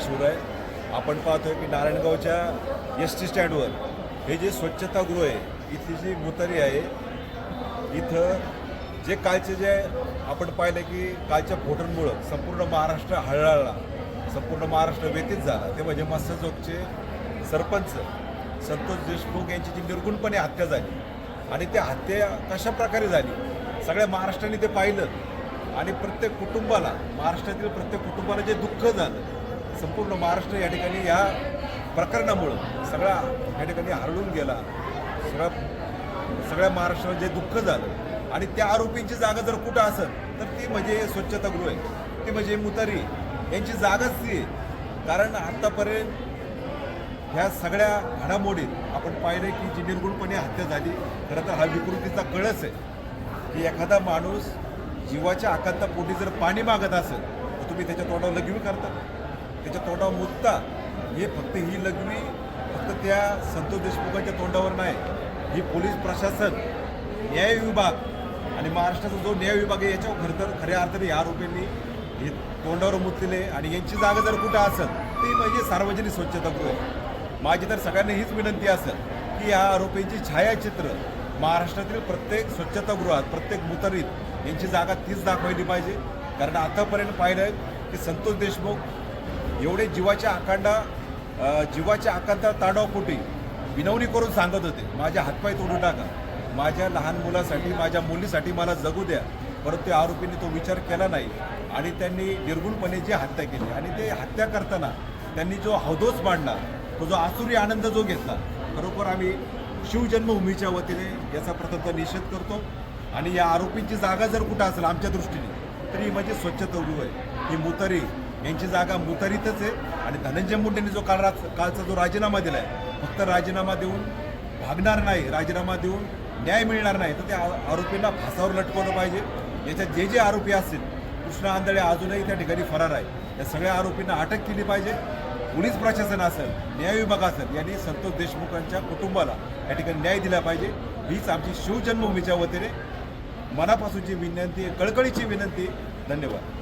सुरू आहे. आपण पाहतोय की नारायणगावच्या एस टी स्टँडवर हे जे स्वच्छतागृह आहे इथली जी मुतारी आहे इथं जे कालचे जे आपण पाहिलं की कालच्या फोटोंमुळं संपूर्ण महाराष्ट्र हळहळला संपूर्ण महाराष्ट्र व्यतीत झाला. ते म्हणजे मत्स्यचौकचे सरपंच संतोष देशमुख यांची जी निर्गुणपणे हत्या झाली आणि त्या हत्या कशा प्रकारे झाली सगळ्या महाराष्ट्राने ते पाहिलं. आणि प्रत्येक कुटुंबाला महाराष्ट्रातील प्रत्येक कुटुंबाला जे दुःख झालं संपूर्ण महाराष्ट्र या ठिकाणी या प्रकरणामुळं सगळा या ठिकाणी हरळून गेला. सगळा सगळ्या महाराष्ट्राला जे दुःख झालं आणि त्या आरोपींची जागा जर कुठं असेल तर ती म्हणजे स्वच्छतागृह आहे. ती म्हणजे मुतारी यांची जागाच ती आहे. कारण आत्तापर्यंत ह्या सगळ्या घडामोडीत आपण पाहिलं की जी निर्गुणपणे हत्या झाली खरं तर हा विकृतीचा कळस आहे. की एखादा माणूस जीवाच्या आकांतापोटी जर पाणी मागत असेल तर तुम्ही त्याच्या तोंडावर लघवी करता. त्याच्या तोंडावर मुतता हे फक्त ही लघवी फक्त त्या संतोष देशमुखांच्या तोंडावर नाही. ही पोलीस प्रशासन न्याय विभाग आणि महाराष्ट्राचा जो न्याय विभाग आहे याच्यावर खरं तर खऱ्या अर्थाने या आरोपींनी हे तोंडावर मुतलेले आणि यांची जागा जर कुठं असेल ती म्हणजे सार्वजनिक स्वच्छतागृह आहे माझी तर सगळ्यांना हीच विनंती असेल की या आरोपींची छायाचित्र महाराष्ट्रातील प्रत्येक स्वच्छतागृहात प्रत्येक मुतरीत यांची जागा तीच दाखवली पाहिजे. कारण आतापर्यंत पाहिलं की संतोष देशमुख एवढे जीवाच्या आकांडा अ, जीवाच्या आकांता तांडवपोटी विनवणी करून सांगत होते माझ्या हातपाय तोडू टाका. माझ्या लहान मुलासाठी माझ्या मुलीसाठी मला जगू द्या. परंतु त्या आरोपींनी तो विचार केला नाही आणि त्यांनी निर्गुणपणे जी हत्या केली आणि ते हत्या करताना त्यांनी जो हौदोस मांडला तो जो आसुरी आनंद जो घेतला खरोखर आम्ही शिवजन्मभूमीच्या वतीने याचा प्रथमतः निषेध करतो. आणि या आरोपींची जागा जर कुठं असेल आमच्या दृष्टीने तरी ही म्हणजे स्वच्छतागृह आहे ही मुतरी यांची जागा मुतारीतच आहे. आणि धनंजय मुंडेंनी जो काल रात कालचा जो राजीनामा दिला आहे फक्त राजीनामा देऊन भागणार नाही राजीनामा देऊन न्याय मिळणार नाही तर त्या आरोपींना फासावर लटकवलं पाहिजे. याच्यात जे जे आरोपी असतील कृष्णा आंधळे अजूनही त्या ठिकाणी फरार आहे. त्या सगळ्या आरोपींना अटक केली पाहिजे. पोलीस प्रशासन असेल न्याय विभाग असेल यांनी संतोष देशमुखांच्या कुटुंबाला या ठिकाणी न्याय दिला पाहिजे. हीच आमची शिवजन्मभूमीच्या वतीने मनापासूनची विनंती कळकळीची विनंती धन्यवाद.